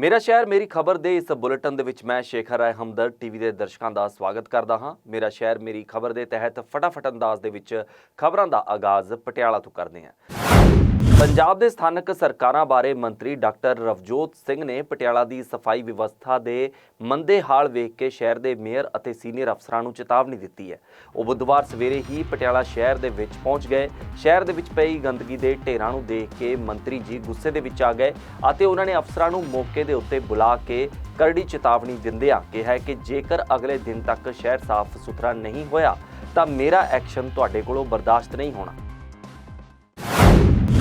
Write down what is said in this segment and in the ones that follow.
ਮੇਰਾ ਸ਼ਹਿਰ, ਮੇਰੀ ਖਬਰ ਦੇ ਇਸ ਬੁਲੇਟਿਨ ਦੇ ਵਿੱਚ ਮੈਂ ਸ਼ੇਖਰ ਰਾਏ ਹਮਦਰਦ ਟੀਵੀ ਦੇ ਦਰਸ਼ਕਾਂ ਦਾ ਸਵਾਗਤ ਕਰਦਾ ਹਾਂ। ਮੇਰਾ ਸ਼ਹਿਰ, ਮੇਰੀ ਖਬਰ ਦੇ ਤਹਿਤ ਫਟਾਫਟ ਅੰਦਾਜ਼ ਦੇ ਵਿੱਚ ਖਬਰਾਂ ਦਾ ਆਗਾਜ਼ ਪਟਿਆਲਾ ਤੋਂ ਕਰਦੇ ਹਾਂ। ਪੰਜਾਬ ਦੇ ਸਥਾਨਕ ਸਰਕਾਰਾਂ ਬਾਰੇ ਮੰਤਰੀ ਡਾਕਟਰ ਰਵਜੋਤ ਸਿੰਘ ਨੇ ਪਟਿਆਲਾ ਦੀ ਸਫ਼ਾਈ ਵਿਵਸਥਾ ਦੇ ਮੰਦੇ ਹਾਲ ਵੇਖ ਕੇ ਸ਼ਹਿਰ ਦੇ ਮੇਅਰ ਅਤੇ ਸੀਨੀਅਰ ਅਫਸਰਾਂ ਨੂੰ ਚੇਤਾਵਨੀ ਦਿੱਤੀ ਹੈ। ਉਹ ਬੁੱਧਵਾਰ ਸਵੇਰੇ ਹੀ ਪਟਿਆਲਾ ਸ਼ਹਿਰ ਦੇ ਵਿੱਚ ਪਹੁੰਚ ਗਏ। ਸ਼ਹਿਰ ਦੇ ਵਿੱਚ ਪਈ ਗੰਦਗੀ ਦੇ ਢੇਰਾਂ ਨੂੰ ਦੇਖ ਕੇ ਮੰਤਰੀ ਜੀ ਗੁੱਸੇ ਦੇ ਵਿੱਚ ਆ ਗਏ ਅਤੇ ਉਹਨਾਂ ਨੇ ਅਫਸਰਾਂ ਨੂੰ ਮੌਕੇ ਦੇ ਉੱਤੇ ਬੁਲਾ ਕੇ ਕਰੜੀ ਚੇਤਾਵਨੀ ਦਿੰਦਿਆਂ ਕਿਹਾ ਕਿ ਜੇਕਰ ਅਗਲੇ ਦਿਨ ਤੱਕ ਸ਼ਹਿਰ ਸਾਫ਼ ਸੁਥਰਾ ਨਹੀਂ ਹੋਇਆ ਤਾਂ ਮੇਰਾ ਐਕਸ਼ਨ ਤੁਹਾਡੇ ਕੋਲੋਂ ਬਰਦਾਸ਼ਤ ਨਹੀਂ ਹੋਣਾ।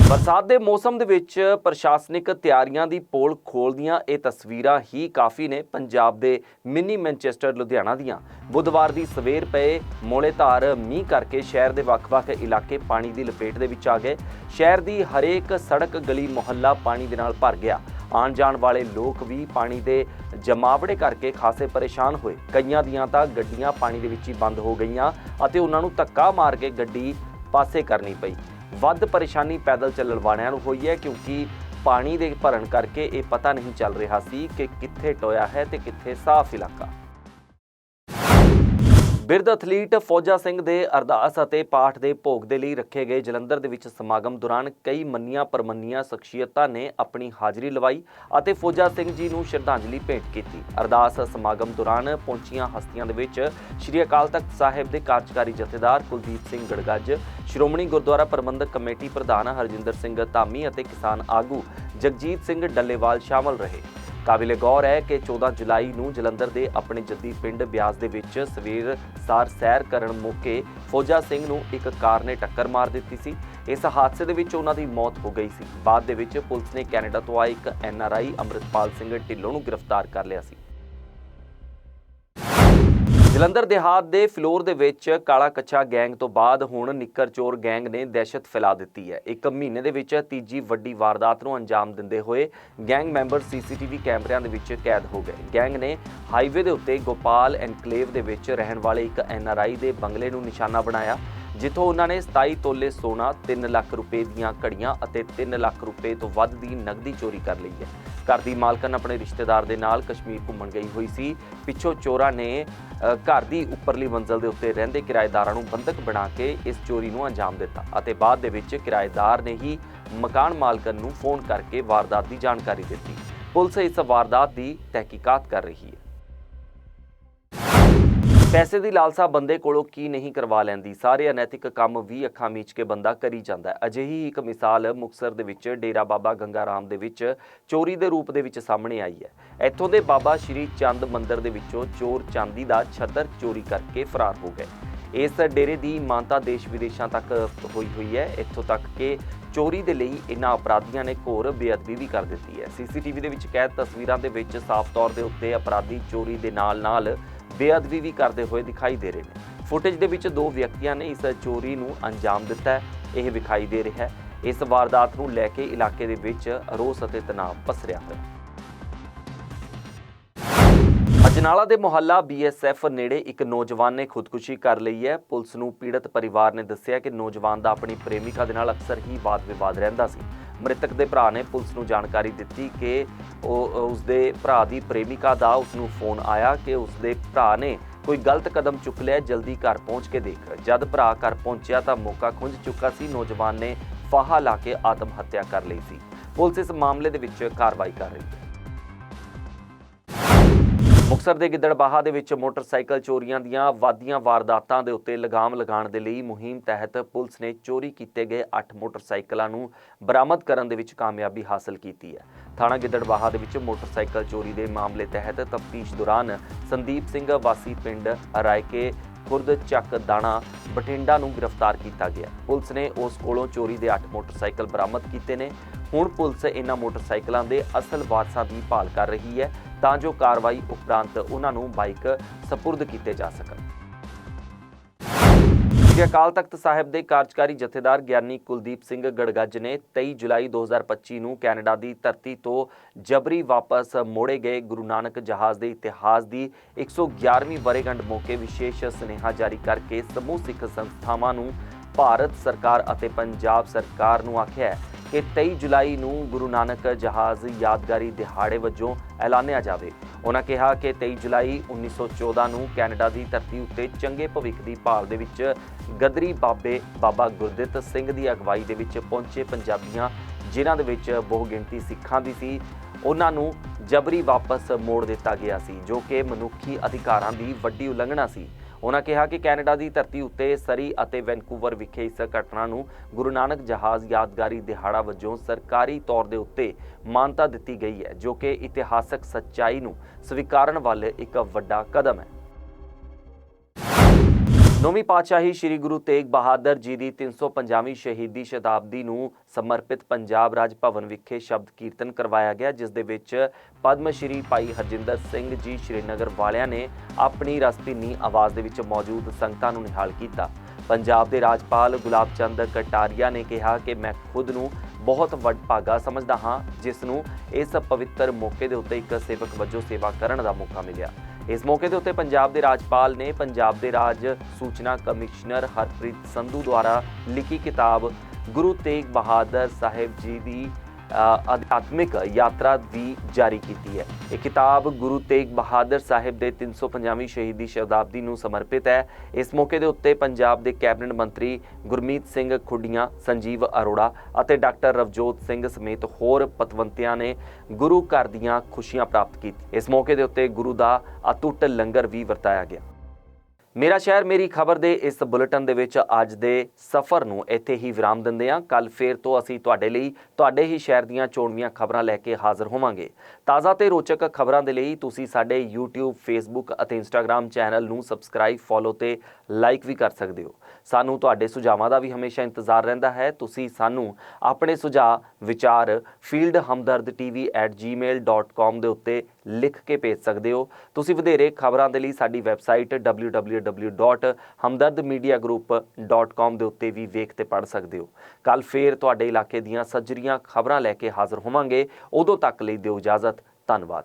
ਬਰਸਾਤ ਦੇ ਮੌਸਮ ਦੇ ਵਿੱਚ ਪ੍ਰਸ਼ਾਸਨਿਕ ਤਿਆਰੀਆਂ ਦੀ ਪੋਲ ਖੋਲਦੀਆਂ ਇਹ ਤਸਵੀਰਾਂ ਹੀ ਕਾਫੀ ਨੇ ਪੰਜਾਬ ਦੇ ਮਿੰਨੀ ਮੈਨਚੈਸਟਰ ਲੁਧਿਆਣਾ ਦੀਆਂ। ਬੁੱਧਵਾਰ ਦੀ ਸਵੇਰ ਪਏ ਮੋਲੇਧਾਰ ਮੀਂਹ ਕਰਕੇ ਸ਼ਹਿਰ ਦੇ ਵੱਖ-ਵੱਖ ਇਲਾਕੇ ਪਾਣੀ ਦੀ ਲਪੇਟ ਦੇ ਵਿੱਚ ਆ ਗਏ। ਸ਼ਹਿਰ ਦੀ ਹਰੇਕ ਸੜਕ ਗਲੀ ਮੁਹੱਲਾ ਪਾਣੀ ਦੇ ਨਾਲ ਭਰ ਗਿਆ। ਆਉਣ ਜਾਣ ਵਾਲੇ ਲੋਕ ਵੀ ਪਾਣੀ ਦੇ ਜਮਾਵੜੇ ਕਰਕੇ ਖਾਸੇ ਪਰੇਸ਼ਾਨ ਹੋਏ। ਕਈਆਂ ਦੀਆਂ ਤਾਂ ਗੱਡੀਆਂ ਪਾਣੀ ਦੇ ਵਿੱਚ ਹੀ ਬੰਦ ਹੋ ਗਈਆਂ ਅਤੇ ਉਹਨਾਂ ਨੂੰ ਧੱਕਾ ਮਾਰ ਕੇ ਗੱਡੀ ਪਾਸੇ ਕਰਨੀ ਪਈ। ਵੱਧ ਪਰੇਸ਼ਾਨੀ ਪੈਦਲ ਚੱਲਣ ਵਾਲਿਆਂ ਨੂੰ ਹੋਈ ਹੈ ਕਿਉਂਕਿ ਪਾਣੀ ਦੇ ਭਰਨ ਕਰਕੇ ਇਹ ਪਤਾ ਨਹੀਂ ਚੱਲ ਰਿਹਾ ਸੀ ਕਿ ਕਿੱਥੇ ਟੋਇਆ ਹੈ ਤੇ ਕਿੱਥੇ ਸਾਫ਼ ਇਲਾਕਾ। ਬਿਰਧ ਅਥਲੀਟ ਫੌਜਾ ਸਿੰਘ ਦੇ ਅਰਦਾਸ ਅਤੇ ਪਾਠ ਦੇ ਭੋਗ ਦੇ ਲਈ ਰੱਖੇ ਗਏ ਜਲੰਧਰ ਦੇ ਵਿੱਚ ਸਮਾਗਮ ਦੌਰਾਨ ਕਈ ਮੰਨੀਆਂ ਪਰਮੰਨੀਆਂ ਸ਼ਖਸੀਅਤਾਂ ਨੇ ਆਪਣੀ ਹਾਜ਼ਰੀ ਲਵਾਈ ਅਤੇ ਫੌਜਾ ਸਿੰਘ ਜੀ ਨੂੰ ਸ਼ਰਧਾਂਜਲੀ ਭੇਂਟ ਕੀਤੀ। ਅਰਦਾਸ ਸਮਾਗਮ ਦੌਰਾਨ ਪਹੁੰਚੀਆਂ ਹਸਤੀਆਂ ਦੇ ਵਿੱਚ ਸ਼੍ਰੀ ਅਕਾਲ ਤਖਤ ਸਾਹਿਬ ਦੇ ਕਾਰਜਕਾਰੀ ਜਥੇਦਾਰ ਕੁਲਦੀਪ ਸਿੰਘ ਗੜਗੱਜ, ਸ਼੍ਰੋਮਣੀ ਗੁਰਦੁਆਰਾ ਪ੍ਰਬੰਧਕ ਕਮੇਟੀ ਪ੍ਰਧਾਨ ਹਰਜਿੰਦਰ ਸਿੰਘ ਧਾਮੀ ਅਤੇ ਕਿਸਾਨ ਆਗੂ ਜਗਜੀਤ ਸਿੰਘ ਡੱਲੇਵਾਲ ਸ਼ਾਮਲ ਰਹੇ। ਕਾਬਿਲੇ ਗੌਰ ਹੈ ਕਿ 14 ਜੁਲਾਈ ਨੂੰ ਜਲੰਧਰ ਦੇ ਆਪਣੇ ਜੱਦੀ ਪਿੰਡ ਬਿਆਸ ਦੇ ਵਿੱਚ ਸਵੇਰ ਸਾਰ ਸੈਰ ਕਰਨ ਮੌਕੇ ਫੌਜਾ ਸਿੰਘ ਨੂੰ ਇੱਕ ਕਾਰ ਨੇ ਟੱਕਰ ਮਾਰ ਦਿੱਤੀ ਸੀ। ਇਸ ਹਾਦਸੇ ਦੇ ਵਿੱਚ ਉਹਨਾਂ ਦੀ ਮੌਤ ਹੋ ਗਈ ਸੀ। ਬਾਅਦ ਦੇ ਵਿੱਚ ਪੁਲਿਸ ਨੇ ਕੈਨੇਡਾ ਤੋਂ ਆਏ ਇੱਕ ਐਨਆਰਆਈ ਅੰਮ੍ਰਿਤਪਾਲ ਸਿੰਘ ਢਿੱਲੋਂ ਨੂੰ ਗ੍ਰਿਫਤਾਰ ਕਰ ਲਿਆ ਸੀ। ਜਲੰਧਰ ਦੇਹਾਤ ਦੇ ਫਲੋਰ ਦੇ ਵਿੱਚ ਕਾਲਾ ਕੱਛਾ ਗੈਂਗ ਤੋਂ ਬਾਅਦ ਹੁਣ ਨਿੱਕਰ ਚੋਰ ਗੈਂਗ ਨੇ ਦਹਿਸ਼ਤ ਫੈਲਾ ਦਿੱਤੀ ਹੈ। ਇੱਕ ਮਹੀਨੇ ਦੇ ਵਿੱਚ ਤੀਜੀ ਵੱਡੀ ਵਾਰਦਾਤ ਨੂੰ ਅੰਜਾਮ ਦਿੰਦੇ ਹੋਏ ਗੈਂਗ ਮੈਂਬਰ ਸੀਸੀਟੀਵੀ ਕੈਮਰਿਆਂ ਦੇ ਵਿੱਚ ਕੈਦ ਹੋ ਗਏ। ਗੈਂਗ ਨੇ ਹਾਈਵੇ ਦੇ ਉੱਤੇ ਗੋਪਾਲ ਐਨਕਲੇਵ ਦੇ ਵਿੱਚ ਰਹਿਣ ਵਾਲੇ ਇੱਕ ਐਨਆਰਆਈ ਦੇ ਬੰਗਲੇ ਨੂੰ ਨਿਸ਼ਾਨਾ ਬਣਾਇਆ। ਜਿੱਥੋਂ ਉਹਨਾਂ ਨੇ 27 ਤੋਲੇ ਸੋਨਾ 3 ਲੱਖ ਰੁਪਏ ਦੀਆਂ ਘੜੀਆਂ ਅਤੇ 3 ਲੱਖ ਰੁਪਏ ਤੋਂ ਵੱਧ ਦੀ ਨਕਦੀ ਚੋਰੀ ਕਰ ਲਈ ਹੈ। ਘਰ ਦੀ ਮਾਲਕਨ ਆਪਣੇ ਰਿਸ਼ਤੇਦਾਰ ਦੇ ਨਾਲ ਕਸ਼ਮੀਰ ਘੁੰਮਣ ਗਈ ਹੋਈ ਸੀ। ਪਿੱਛੋਂ ਚੋਰਾਂ ਨੇ ਘਰ ਦੀ ਉੱਪਰਲੀ ਮੰਜ਼ਲ ਦੇ ਉੱਤੇ ਰਹਿੰਦੇ ਕਿਰਾਏਦਾਰਾਂ ਨੂੰ ਬੰਦਕ ਬਣਾ ਕੇ ਇਸ ਚੋਰੀ ਨੂੰ ਅੰਜਾਮ ਦਿੱਤਾ ਅਤੇ ਬਾਅਦ ਦੇ ਵਿੱਚ ਕਿਰਾਏਦਾਰ ਨੇ ਹੀ ਮਕਾਨ ਮਾਲਕਨ ਨੂੰ ਫੋਨ ਕਰਕੇ ਵਾਰਦਾਤ ਦੀ ਜਾਣਕਾਰੀ ਦਿੱਤੀ। ਪੁਲਿਸ ਇਸ ਵਾਰਦਾਤ ਦੀ ਤਹਿਕੀਕਾਤ ਕਰ ਰਹੀ ਹੈ। ਪੈਸੇ ਦੀ ਲਾਲਸਾ ਬੰਦੇ ਕੋਲੋਂ ਕੀ ਨਹੀਂ ਕਰਵਾ ਲੈਂਦੀ? ਸਾਰੇ ਅਨੈਤਿਕ ਕੰਮ ਵੀ ਅੱਖਾਂ ਮੀਚ ਕੇ ਬੰਦਾ ਕਰੀ ਜਾਂਦਾ ਹੈ। ਅਜਿਹੀ ਇੱਕ ਮਿਸਾਲ ਮੁਕਸਰ ਦੇ ਵਿੱਚ ਡੇਰਾ ਬਾਬਾ ਗੰਗਾ ਰਾਮ ਦੇ ਵਿੱਚ ਚੋਰੀ ਦੇ ਰੂਪ ਦੇ ਵਿੱਚ ਸਾਹਮਣੇ ਆਈ ਹੈ। ਇੱਥੋਂ ਦੇ ਬਾਬਾ ਸ਼੍ਰੀ ਚੰਦ ਮੰਦਿਰ ਦੇ ਵਿੱਚੋਂ ਚੋਰ ਚਾਂਦੀ ਦਾ ਛਤਰ ਚੋਰੀ ਕਰਕੇ ਫਰਾਰ ਹੋ ਗਏ। ਇਸ ਡੇਰੇ ਦੀ ਮਾਨਤਾ ਦੇਸ਼ ਵਿਦੇਸ਼ਾਂ ਤੱਕ ਹੋਈ ਹੋਈ ਹੈ। ਇੱਥੋਂ ਤੱਕ ਕਿ ਚੋਰੀ ਦੇ ਲਈ ਇਹਨਾਂ ਅਪਰਾਧੀਆਂ ਨੇ ਘੋਰ ਬੇਅਦਬੀ ਵੀ ਕਰ ਦਿੱਤੀ ਹੈ। ਸੀਸੀਟੀਵੀ ਦੇ ਵਿੱਚ ਕੈਦ ਤਸਵੀਰਾਂ ਦੇ ਵਿੱਚ ਸਾਫ਼ ਤੌਰ ਦੇ ਉੱਤੇ ਅਪਰਾਧੀ ਚੋਰੀ ਦੇ ਨਾਲ-ਨਾਲ ਬੇਅਦਬੀ ਵੀ ਕਰਦੇ ਹੋਏ ਦਿਖਾਈ ਦੇ ਰਹੇ ਨੇ। ਫੁਟੇਜ ਦੇ ਵਿੱਚ ਦੋ ਵਿਅਕਤੀਆਂ ਨੇ ਇਸ ਚੋਰੀ ਨੂੰ ਅੰਜਾਮ ਦਿੱਤਾ ਹੈ। ਇਹ ਵਿਖਾਈ ਦੇ ਰਿਹਾ ਹੈ। ਇਸ ਵਾਰਦਾਤ ਨੂੰ ਲੈ ਕੇ ਇਲਾਕੇ ਦੇ ਵਿੱਚ ਰੋਸ ਅਤੇ ਤਣਾਅ ਪਸਰਿਆ ਹੋਇਆ ਹੈ। ਅਜਨਾਲਾ ਦੇ ਮੁਹੱਲਾ ਬੀਐਸਐਫ ਨੇੜੇ ਇੱਕ ਨੌਜਵਾਨ ਨੇ ਖੁਦਕੁਸ਼ੀ ਕਰ ਲਈ ਹੈ। ਪੁਲਿਸ ਨੂੰ ਪੀੜਤ ਪਰਿਵਾਰ ਨੇ ਦੱਸਿਆ ਕਿ ਨੌਜਵਾਨ ਦਾ ਆਪਣੀ ਪ੍ਰੇਮਿਕਾ ਦੇ ਨਾਲ ਅਕਸਰ ਹੀ ਵਾਦ-ਵਿਵਾਦ ਰਹਿੰਦਾ ਸੀ। ਮ੍ਰਿਤਕ ਦੇ ਭਰਾ ਨੇ ਪੁਲਿਸ ਨੂੰ ਜਾਣਕਾਰੀ ਦਿੱਤੀ ਕਿ ਉਹ ਉਸਦੇ ਭਰਾ ਦੀ ਪ੍ਰੇਮਿਕਾ ਦਾ ਉਸ ਨੂੰ ਫੋਨ ਆਇਆ ਕਿ ਉਸਦੇ ਭਰਾ ਨੇ ਕੋਈ ਗਲਤ ਕਦਮ ਚੁੱਕ ਲਿਆ, ਜਲਦੀ ਘਰ ਪਹੁੰਚ ਕੇ ਦੇਖ। ਜਦ ਭਰਾ ਘਰ ਪਹੁੰਚਿਆ ਤਾਂ ਮੌਕਾ ਖੁੰਝ ਚੁੱਕਾ ਸੀ, ਨੌਜਵਾਨ ਨੇ ਫਾਹਾ ਲਾ ਕੇ ਆਤਮ ਹੱਤਿਆ ਕਰ ਲਈ ਸੀ। ਪੁਲਿਸ ਇਸ ਮਾਮਲੇ ਦੇ ਵਿੱਚ ਕਾਰਵਾਈ ਕਰ ਰਹੀ ਹੈ। ਮੁਕਸਰ ਦੇ ਗਿੱਦੜਬਾਹਾ ਦੇ ਵਿੱਚ ਮੋਟਰਸਾਈਕਲ ਚੋਰੀਆਂ ਦੀਆਂ ਵਾਧੀਆਂ ਵਾਰਦਾਤਾਂ ਦੇ ਉੱਤੇ ਲਗਾਮ ਲਗਾਉਣ ਦੇ ਲਈ ਮੁਹਿੰਮ ਤਹਿਤ ਪੁਲਿਸ ਨੇ ਚੋਰੀ ਕੀਤੇ ਗਏ 8 ਮੋਟਰਸਾਈਕਲਾਂ ਨੂੰ ਬਰਾਮਦ ਕਰਨ ਦੇ ਵਿੱਚ ਕਾਮਯਾਬੀ ਹਾਸਲ ਕੀਤੀ ਹੈ। ਥਾਣਾ ਗਿੱਦੜਬਾਹਾ ਦੇ ਵਿੱਚ ਮੋਟਰਸਾਈਕਲ ਚੋਰੀ ਦੇ ਮਾਮਲੇ ਤਹਿਤ ਤਫਤੀਸ਼ ਦੌਰਾਨ ਸੰਦੀਪ ਸਿੰਘ ਵਾਸੀ ਪਿੰਡ ਰਾਇਕੇ ਖੁਰਦ ਚੱਕ ਦਾਣਾ ਬਠਿੰਡਾ ਨੂੰ ਗ੍ਰਿਫਤਾਰ ਕੀਤਾ ਗਿਆ। ਪੁਲਿਸ ਨੇ ਉਸ ਕੋਲੋਂ ਚੋਰੀ ਦੇ 8 ਮੋਟਰਸਾਈਕਲ ਬਰਾਮਦ ਕੀਤੇ ਨੇ। ਹੁਣ ਪੁਲਿਸ ਇਹਨਾਂ ਮੋਟਰਸਾਈਕਲਾਂ ਦੇ ਅਸਲ ਵਾਰਸਾਂ ਦੀ ਭਾਲ ਕਰ ਰਹੀ ਹੈ। ਤਾਂ ਜੋ ਕਾਰਵਾਈ ਉਪਰੰਤ ਉਹਨਾਂ ਨੂੰ ਬਾਈਕ ਸਪੁਰਦ ਕੀਤੇ ਜਾ ਸਕਣ। ਸ੍ਰੀ ਅਕਾਲ ਤਖਤ ਸਾਹਿਬ ਦੇ ਕਾਰਜਕਾਰੀ ਜਥੇਦਾਰ ਗਿਆਨੀ ਕੁਲਦੀਪ ਸਿੰਘ ਗੜਗੱਜ ਨੇ 23 ਜੁਲਾਈ 2025 ਨੂੰ ਕੈਨੇਡਾ ਦੀ ਧਰਤੀ ਤੋਂ ਜਬਰੀ ਵਾਪਸ ਮੋੜੇ ਗਏ ਗੁਰੂ ਨਾਨਕ ਜਹਾਜ਼ ਦੇ ਇਤਿਹਾਸ ਦੀ 111ਵੀਂ ਵਰ੍ਹੇਗੰਢ ਮੌਕੇ ਵਿਸ਼ੇਸ਼ ਸੁਨੇਹਾ ਜਾਰੀ ਕਰਕੇ ਸਮੂਹ ਸਿੱਖ ਸੰਸਥਾਵਾਂ ਨੂੰ ਭਾਰਤ ਸਰਕਾਰ ਅਤੇ ਪੰਜਾਬ ਸਰਕਾਰ ਨੂੰ ਆਖਿਆ ਹੈ। ਕਿ 23 ਜੁਲਾਈ ਨੂੰ ਗੁਰੂ ਨਾਨਕ ਜਹਾਜ਼ ਯਾਦਗਾਰੀ ਦਿਹਾੜੇ ਵਜੋਂ ਐਲਾਨਿਆ ਜਾਵੇ। ਉਹਨਾਂ ਕਿਹਾ ਕਿ 23 ਜੁਲਾਈ 1914 ਨੂੰ ਕੈਨੇਡਾ ਦੀ ਧਰਤੀ ਉੱਤੇ ਚੰਗੇ ਭਵਿੱਖ ਦੀ ਭਾਲ ਦੇ ਵਿੱਚ ਗਦਰੀ ਬਾਬੇ ਬਾਬਾ ਗੁਰਦਿੱਤ ਸਿੰਘ ਦੀ ਅਗਵਾਈ ਦੇ ਵਿੱਚ ਪਹੁੰਚੇ ਪੰਜਾਬੀਆਂ, ਜਿਨ੍ਹਾਂ ਦੇ ਵਿੱਚ ਬਹੁਗਿਣਤੀ ਸਿੱਖਾਂ ਦੀ ਸੀ ਉਹਨਾਂ ਨੂੰ ਜਬਰੀ ਵਾਪਸ ਮੋੜ ਦਿੱਤਾ ਗਿਆ ਸੀ, ਜੋ ਕਿ ਮਨੁੱਖੀ ਅਧਿਕਾਰਾਂ ਦੀ ਵੱਡੀ ਉਲੰਘਣਾ ਸੀ। ਉਹਨਾਂ ਕਿਹਾ ਕਿ ਕੈਨੇਡਾ ਦੀ ਧਰਤੀ ਉੱਤੇ ਸਰੀ ਅਤੇ ਵੈਨਕੂਵਰ ਵਿਖੇ ਇਸ ਘਟਨਾ ਨੂੰ ਗੁਰੂ ਨਾਨਕ ਜਹਾਜ਼ ਯਾਦਗਾਰੀ ਦਿਹਾੜਾ ਵਜੋਂ ਸਰਕਾਰੀ ਤੌਰ ਦੇ ਉੱਤੇ ਮਾਨਤਾ ਦਿੱਤੀ ਗਈ ਹੈ, ਜੋ ਕਿ ਇਤਿਹਾਸਕ ਸੱਚਾਈ ਨੂੰ ਸਵੀਕਾਰਨ ਵੱਲ ਇੱਕ ਵੱਡਾ ਕਦਮ ਹੈ। ਨੌਵੀਂ ਪਾਤਸ਼ਾਹੀ ਸ੍ਰੀ ਗੁਰੂ ਤੇਗ ਬਹਾਦਰ ਜੀ ਦੀ 350ਵੀਂ ਸ਼ਹੀਦੀ ਸ਼ਤਾਬਦੀ ਨੂੰ ਸਮਰਪਿਤ ਪੰਜਾਬ ਰਾਜ ਭਵਨ ਵਿਖੇ ਸ਼ਬਦ ਕੀਰਤਨ ਕਰਵਾਇਆ ਗਿਆ, ਜਿਸ ਦੇ ਵਿੱਚ ਪਦਮ ਸ਼੍ਰੀ ਭਾਈ ਹਰਜਿੰਦਰ ਸਿੰਘ ਜੀ ਸ਼੍ਰੀਨਗਰ ਵਾਲਿਆਂ ਨੇ ਆਪਣੀ ਰਸਪੀਨੀ ਆਵਾਜ਼ ਦੇ ਵਿੱਚ ਮੌਜੂਦ ਸੰਗਤਾਂ ਨੂੰ ਨਿਹਾਲ ਕੀਤਾ। ਪੰਜਾਬ ਦੇ ਰਾਜਪਾਲ ਗੁਲਾਬ ਚੰਦ ਕਟਾਰੀਆ ਨੇ ਕਿਹਾ ਕਿ ਮੈਂ ਖੁਦ ਨੂੰ ਬਹੁਤ ਵੱਡ ਭਾਗਾ ਸਮਝਦਾ ਹਾਂ, ਜਿਸ ਨੂੰ ਇਸ ਪਵਿੱਤਰ ਮੌਕੇ ਦੇ ਉੱਤੇ ਇੱਕ ਸੇਵਕ ਵਜੋਂ ਸੇਵਾ ਕਰਨ ਦਾ ਮੌਕਾ ਮਿਲਿਆ। ਇਸ ਮੌਕੇ ਦੇ ਉੱਤੇ ਪੰਜਾਬ ਦੇ ਰਾਜਪਾਲ ਨੇ ਪੰਜਾਬ ਦੇ ਰਾਜ ਸੂਚਨਾ ਕਮਿਸ਼ਨਰ ਹਰਪ੍ਰੀਤ ਸੰਧੂ ਦੁਆਰਾ ਲਿਖੀ ਕਿਤਾਬ ਗੁਰੂ ਤੇਗ ਬਹਾਦਰ ਸਾਹਿਬ ਜੀ ਦੀ ਅਧਿਆਤਮਿਕ ਯਾਤਰਾ ਵੀ ਜਾਰੀ ਕੀਤੀ ਹੈ। ਇਹ ਕਿਤਾਬ ਗੁਰੂ ਤੇਗ ਬਹਾਦਰ ਸਾਹਿਬ ਦੇ 350ਵੀਂ ਸ਼ਹੀਦੀ ਸ਼ਤਾਬਦੀ ਨੂੰ ਸਮਰਪਿਤ ਹੈ। ਇਸ ਮੌਕੇ ਦੇ ਉੱਤੇ ਪੰਜਾਬ ਦੇ ਕੈਬਨਿਟ ਮੰਤਰੀ ਗੁਰਮੀਤ ਸਿੰਘ ਖੁੱਡੀਆਂ, ਸੰਜੀਵ ਅਰੋੜਾ ਅਤੇ ਡਾਕਟਰ ਰਵਜੋਤ ਸਿੰਘ ਸਮੇਤ ਹੋਰ ਪਤਵੰਤਿਆਂ ਨੇ ਗੁਰੂ ਘਰ ਦੀਆਂ ਖੁਸ਼ੀਆਂ ਪ੍ਰਾਪਤ ਕੀਤੀ ਇਸ ਮੌਕੇ ਦੇ ਉੱਤੇ ਗੁਰੂ ਦਾ ਅਤੁੱਟ ਲੰਗਰ ਵੀ ਵਰਤਾਇਆ ਗਿਆ। ਮੇਰਾ ਸ਼ਹਿਰ, ਮੇਰੀ ਖਬਰ ਦੇ ਇਸ ਬੁਲੇਟਿਨ ਦੇ ਵਿੱਚ ਅੱਜ ਦੇ ਸਫ਼ਰ ਨੂੰ ਇੱਥੇ ਹੀ ਵਿਰਾਮ ਦਿੰਦੇ ਹਾਂ। ਕੱਲ ਫੇਰ ਤੋਂ ਅਸੀਂ ਤੁਹਾਡੇ ਲਈ, ਤੁਹਾਡੇ ਹੀ ਸ਼ਹਿਰ ਦੀਆਂ ਚੋਣਵੀਆਂ ਖਬਰਾਂ ਲੈ ਕੇ ਹਾਜ਼ਰ ਹੋਵਾਂਗੇ। ਤਾਜ਼ਾ ਤੇ ਰੋਚਕ ਖਬਰਾਂ ਦੇ ਲਈ ਤੁਸੀਂ ਸਾਡੇ YouTube, Facebook ਅਤੇ Instagram ਚੈਨਲ ਨੂੰ ਸਬਸਕ੍ਰਾਈਬ ਫੋਲੋ ਤੇ ਲਾਈਕ ਵੀ ਕਰ ਸਕਦੇ ਹੋ। ਸਾਨੂੰ ਤੁਹਾਡੇ ਸੁਝਾਵਾਂ ਦਾ ਵੀ ਹਮੇਸ਼ਾ ਇੰਤਜ਼ਾਰ ਰਹਿੰਦਾ ਹੈ। ਤੁਸੀਂ ਸਾਨੂੰ ਆਪਣੇ ਸੁਝਾਅ, ਵਿਚਾਰ fieldhumdardtv@gmail.com ਦੇ ਉੱਤੇ ਲਿਖ ਕੇ ਭੇਜ ਸਕਦੇ ਹੋ। ਤੁਸੀਂ ਵਧੇਰੇ ਖਬਰਾਂ ਦੇ ਲਈ ਸਾਡੀ ਵੈਬਸਾਈਟ www.hamdardmediagroup.com ਦੇ ਉੱਤੇ ਵੀ ਵੇਖ ਤੇ ਪੜ ਸਕਦੇ ਹੋ। ਕੱਲ ਫੇਰ ਤੁਹਾਡੇ ਇਲਾਕੇ ਦੀਆਂ ਸੱਜਰੀਆਂ ਖਬਰਾਂ ਲੈ ਕੇ ਹਾਜ਼ਰ ਹੋਵਾਂਗੇ। ਉਦੋਂ ਤੱਕ ਲਈ ਦਿਓ ਇਜਾਜ਼ਤ। ਧੰਨਵਾਦ।